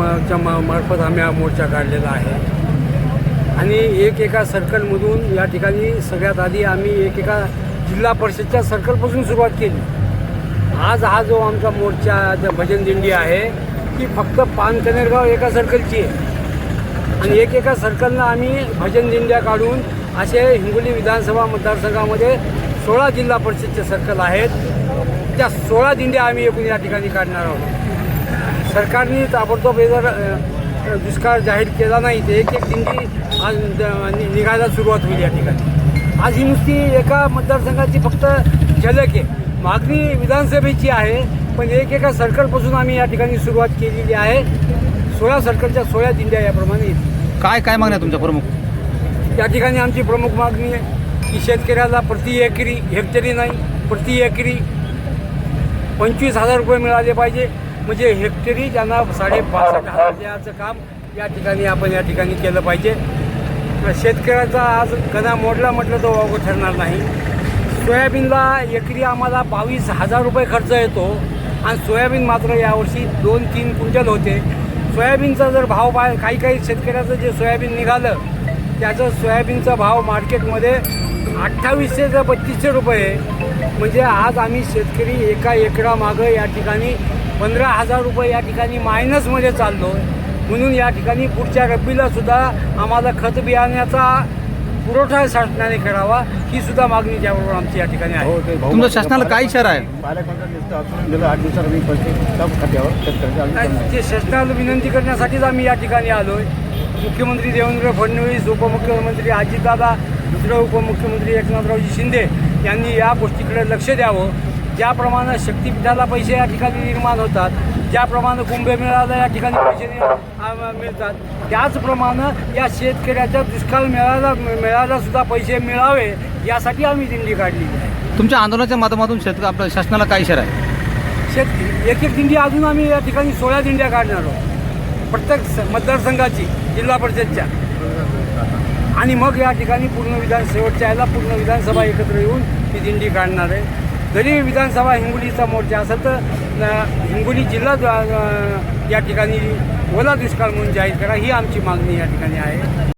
म- च्या मा- मार्फत आम्ही हा मोर्चा काढलेला आहे. आणि एक एका सर्कलमधून या ठिकाणी सगळ्यात आधी आम्ही एक एका जिल्हा परिषदच्या सर्कलपासून सुरुवात केली. आज हा जो आमचा मोर्चा ज- भजन दिंडी आहे ती फक्त पानकनेरगाव एका सर्कलची आहे. आणि एक एका सर्कलनं आम्ही भजन दिंड्या काढून असे हिंगोली विधानसभा मतदारसंघामध्ये सोळा जिल्हा परिषदचे सर्कल आहेत. त्या सोळा दिंड्या आम्ही एकूण या ठिकाणी काढणार आहोत. सरकारने ताबडतोब जर दुष्काळ जाहीर केला नाही तर एक एक दिंडी आज निघायला सुरुवात होईल या ठिकाणी. आज ही नुसती एका मतदारसंघाची फक्त झलक आहे. मागणी विधानसभेची आहे पण एक एका सर्कलपासून आम्ही या ठिकाणी सुरुवात केलेली आहे. सोळा सर्कलच्या सोळा दिंड्या याप्रमाणे येतील. काय काय मागण्या तुमच्या प्रमुख? या ठिकाणी आमची प्रमुख मागणी आहे की शेतकऱ्याला प्रति एकरी हेक्टरी नाही प्रति एकरी पंचवीस हजार रुपये मिळाले पाहिजे. म्हणजे हेक्टरी ज्यांना साडेपाच हजार द्यायचं काम या ठिकाणी आपण या ठिकाणी केलं पाहिजे. शेतकऱ्याचा आज कणा मोडला म्हटलं तर वावगं ठरणार नाही. सोयाबीनला एकरी आम्हाला बावीस हजार रुपये खर्च येतो आणि सोयाबीन मात्र यावर्षी दोन तीन क्विंटल होते. सोयाबीनचा जर भाव पाय काही काही शेतकऱ्याचं जे सोयाबीन निघालं त्याचं सोयाबीनचा भाव मार्केटमध्ये अठ्ठावीसशे ते बत्तीसशे रुपये म्हणजे आज आम्ही शेतकरी एका एकरामागं या ठिकाणी पंधरा हजार रुपये या ठिकाणी मायनसमध्ये चाललो म्हणून या ठिकाणी पुढच्या रब्बीला सुद्धा आम्हाला खत बियाण्याचा पुरवठा शासनाने करावा ही सुद्धा मागणी त्याबरोबर आमची या ठिकाणी आहे तुमचा शासनाला काय इशारा आहे? आहे. ते शासनाला विनंती करण्यासाठीच आम्ही या ठिकाणी आलोय मुख्यमंत्री देवेंद्र फडणवीस उपमुख्यमंत्री अजितदादा दुसरे उपमुख्यमंत्री एकनाथरावजी शिंदे यांनी या गोष्टीकडे लक्ष द्यावं ज्याप्रमाणे शक्तीपीठाला पैसे या ठिकाणी निर्माण होतात ज्याप्रमाणे कुंभमेळ्याला या ठिकाणी पैसे मिळतात त्याचप्रमाणे या शेतकऱ्याच्या दुष्काळ मेळाला मेळायला सुद्धा पैसे मिळावे यासाठी आम्ही दिंडी काढली आहे. तुमच्या आंदोलनाच्या माध्यमातून शेतकरी आपल्या शासनाला काय इशारा आहे? शेत एक एक दिंडी अजून आम्ही या ठिकाणी सोळा दिंड्या काढणार आहोत. प्रत्येक स- मतदारसंघाची जिल्हा परिषदच्या. आणि मग या ठिकाणी पूर्ण विधान शेवटच्या याला पूर्ण विधानसभा एकत्र येऊन ही दिंडी काढणार आहे. जरी विधानसभा हिंगोलीचा मोर्चा असेल तर हिंगोली जिल्हा या ठिकाणी ओला दुष्काळ म्हणून जाहीर करा ही आमची मागणी या ठिकाणी आहे.